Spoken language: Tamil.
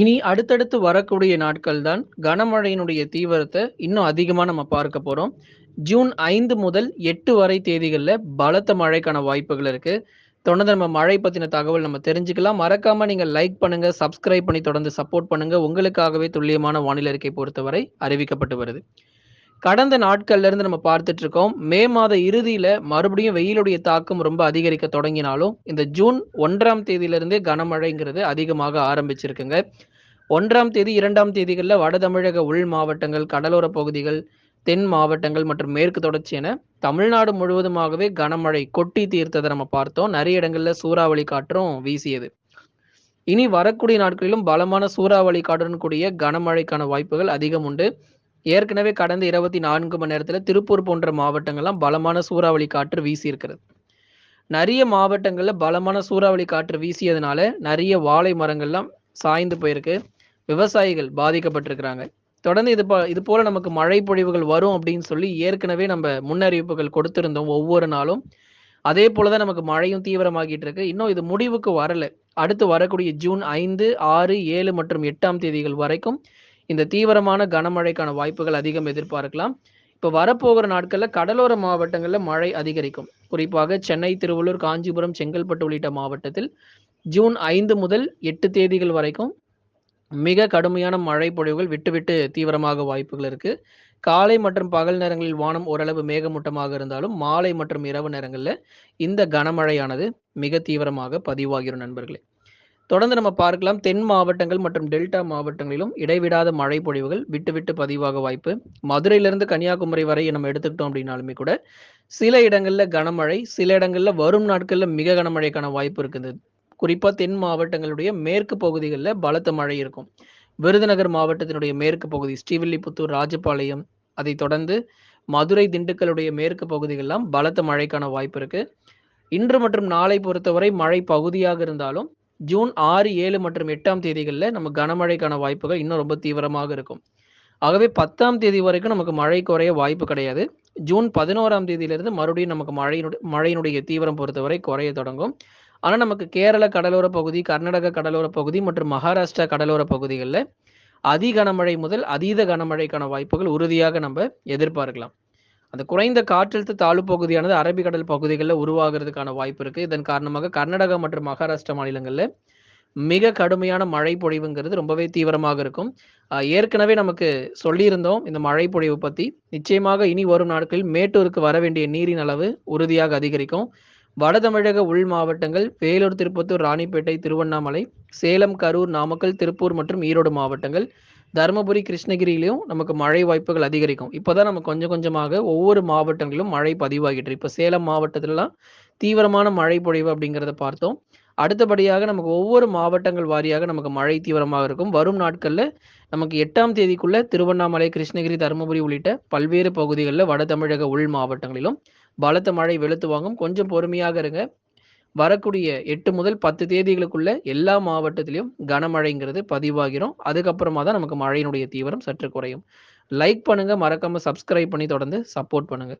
இனி அடுத்தடுத்து வரக்கூடிய நாட்கள் தான் கனமழையினுடைய தீவிரத்தை இன்னும் அதிகமாக நம்ம பார்க்க போகிறோம் ஜூன் ஐந்து முதல் எட்டு வரை தேதிகளில் பலத்த மழைக்கான வாய்ப்புகள் இருக்குது தொடர்ந்து நம்ம மழை பற்றின தகவல் நம்ம தெரிஞ்சுக்கலாம். மறக்காமல் நீங்கள் லைக் பண்ணுங்கள் சப்ஸ்கிரைப் பண்ணி தொடர்ந்து சப்போர்ட் பண்ணுங்கள் உங்களுக்காகவே துல்லியமான வானிலை அறிக்கை பொறுத்தவரை அறிவிக்கப்பட்டு வருது. கடந்த நாட்கள்ல இருந்து நம்ம பார்த்துட்டு இருக்கோம். மே மாத இறுதியில மறுபடியும் வெயிலுடைய தாக்கம் ரொம்ப அதிகரிக்க தொடங்கினாலும், இந்த ஜூன் ஒன்றாம் தேதியிலிருந்தே கனமழைங்கிறது அதிகமாக ஆரம்பிச்சிருக்குங்க. ஒன்றாம் தேதி, இரண்டாம் தேதிகளில் வட தமிழக உள் மாவட்டங்கள், கடலோர பகுதிகள், தென் மாவட்டங்கள் மற்றும் மேற்கு தொடர்ச்சி என தமிழ்நாடு முழுவதுமாகவே கனமழை கொட்டி தீர்த்ததை நம்ம பார்த்தோம். நிறைய இடங்கள்ல சூறாவளி காற்றும் வீசியது. இனி வரக்கூடிய நாட்களிலும் பலமான சூறாவளி காற்றுடன் கூடிய கனமழைக்கான வாய்ப்புகள் அதிகம் உண்டு. ஏற்கனவே கடந்த 24 மணி நேரத்தில் திருப்பூர் போன்ற மாவட்டங்கள்லாம் பலமான சூறாவளி காற்று வீசியிருக்கிறது. நிறைய மாவட்டங்களில் பலமான சூறாவளி காற்று வீசியதுனால, நிறைய வாழை மரங்கள்லாம் சாய்ந்து போயிருக்கு. விவசாயிகள் பாதிக்கப்பட்டிருக்கிறாங்க. தொடர்ந்து இது ப இது போல நமக்கு மழை பொழிவுகள் வரும் அப்படின்னு சொல்லி ஏற்கனவே நம்ம முன்னறிவிப்புகள் கொடுத்திருந்தோம் ஒவ்வொரு நாளும். அதே போல தான் நமக்கு மழையும் தீவிரமாகிட்டு இருக்கு. இன்னும் இது முடிவுக்கு வரல. அடுத்து வரக்கூடிய ஜூன் 5, 6, 7 மற்றும் எட்டாம் தேதிகள் வரைக்கும் இந்த தீவிரமான கனமழைக்கான வாய்ப்புகள் அதிகம் எதிர்பார்க்கலாம். இப்போ வரப்போகிற நாட்களில் கடலோர மாவட்டங்களில் மழை அதிகரிக்கும். குறிப்பாக சென்னை, திருவள்ளூர், காஞ்சிபுரம், செங்கல்பட்டு உள்ளிட்ட மாவட்டத்தில் ஜூன் ஐந்து முதல் எட்டு தேதிகள் வரைக்கும் மிக கடுமையான மழை பொழிவுகள் விட்டு விட்டு தீவிரமாக வாய்ப்புகள் இருக்கு. காலை மற்றும் பகல் நேரங்களில் வானம் ஓரளவு மேகமூட்டமாக இருந்தாலும், மாலை மற்றும் இரவு நேரங்களில் இந்த கனமழையானது மிக தீவிரமாக பதிவாகிரும் நண்பர்களே. தொடர்ந்து நம்ம பார்க்கலாம். தென் மாவட்டங்கள் மற்றும் டெல்டா மாவட்டங்களிலும் இடைவிடாத மழை பொழிவுகள் விட்டு விட்டு பதிவாக வாய்ப்பு. மதுரையிலிருந்து கன்னியாகுமரி வரை நம்ம எடுத்துக்கிட்டோம் அப்படின்னாலுமே கூட, சில இடங்களில் கனமழை, சில இடங்களில் வரும் நாட்களில் மிக கனமழைக்கான வாய்ப்பு இருக்குது. குறிப்பாக தென் மாவட்டங்களுடைய மேற்கு பகுதிகளில் பலத்த மழை இருக்கும். விருதுநகர் மாவட்டத்தினுடைய மேற்கு பகுதி ஸ்ரீவில்லிபுத்தூர், ராஜபாளையம், அதைத் தொடர்ந்து மதுரை, திண்டுக்கலுடைய மேற்கு பகுதிகள்லாம் பலத்த மழைக்கான வாய்ப்பு இருக்கு. இன்று மற்றும் நாளை பொறுத்தவரை மழை பகுதியாக இருந்தாலும், ஜூன் 6, 7 மற்றும் எட்டாம் தேதிகளில் நம்ம கனமழைக்கான வாய்ப்புகள் இன்னும் ரொம்ப தீவிரமாக இருக்கும். ஆகவே 10ஆம் தேதி வரைக்கும் நமக்கு மழை குறைய வாய்ப்பு கிடையாது. ஜூன் 11ஆம் தேதியிலிருந்து மறுபடியும் நமக்கு மழையினுடைய மழையினுடைய தீவிரம் பொறுத்தவரை குறைய தொடங்கும். ஆனால் நமக்கு கேரள கடலோர பகுதி, கர்நாடக கடலோர பகுதி மற்றும் மகாராஷ்டிரா கடலோர பகுதிகளில் அதி கனமழை முதல் அதீத கனமழைக்கான வாய்ப்புகள் உறுதியாக நம்ம எதிர்பார்க்கலாம். அந்த குறைந்த காற்றழுத்த தாழ்வு பகுதியானது அரபிக்கடல் பகுதிகளில் உருவாகிறதுக்கான வாய்ப்பு இருக்கு. இதன் காரணமாக கர்நாடகா மற்றும் மகாராஷ்டிரா மாநிலங்கள்ல மிக கடுமையான மழை பொழிவுங்கிறது ரொம்பவே தீவிரமாக இருக்கும். ஏற்கனவே நமக்கு சொல்லியிருந்தோம் இந்த மழை பொழிவு பத்தி. நிச்சயமாக இனி வரும் நாட்களில் மேட்டூருக்கு வர வேண்டிய நீரின் அளவு உறுதியாக அதிகரிக்கும். வட தமிழக உள் மாவட்டங்கள் வேலூர், திருப்பத்தூர், ராணிப்பேட்டை, திருவண்ணாமலை, சேலம், கரூர், நாமக்கல், திருப்பூர் மற்றும் ஈரோடு மாவட்டங்கள், தருமபுரி, கிருஷ்ணகிரியிலையும் நமக்கு மழை வாய்ப்புகள் அதிகரிக்கும். இப்போதான் நம்ம கொஞ்சம் கொஞ்சமாக ஒவ்வொரு மாவட்டங்களிலும் மழை பதிவாகிட்டு இருக்கு. சேலம் மாவட்டத்திலலாம் தீவிரமான மழை பொழிவு அப்படிங்கிறத பார்த்தோம். அடுத்தபடியாக நமக்கு ஒவ்வொரு மாவட்டங்கள் வாரியாக நமக்கு மழை தீவிரமாக இருக்கும். வரும் நாட்களில் நமக்கு எட்டாம் தேதிக்குள்ள திருவண்ணாமலை, கிருஷ்ணகிரி, தருமபுரி உள்ளிட்ட பல்வேறு பகுதிகளில் வட தமிழக உள் மாவட்டங்களிலும் பலத்த மழை வெளுத்து வாங்கும். கொஞ்சம் பொறுமையாக இருங்க. வரக்கூடிய எட்டு முதல் 10 தேதிகளுக்குள்ள எல்லா மாவட்டத்திலையும் கனமழைங்கிறது பதிவாகிரும். அதுக்கப்புறமா தான் நமக்கு மழையினுடைய தீவிரம் சற்று குறையும். லைக் பண்ணுங்க. மறக்காம சப்ஸ்கிரைப் பண்ணி தொடர்ந்து சப்போர்ட் பண்ணுங்க.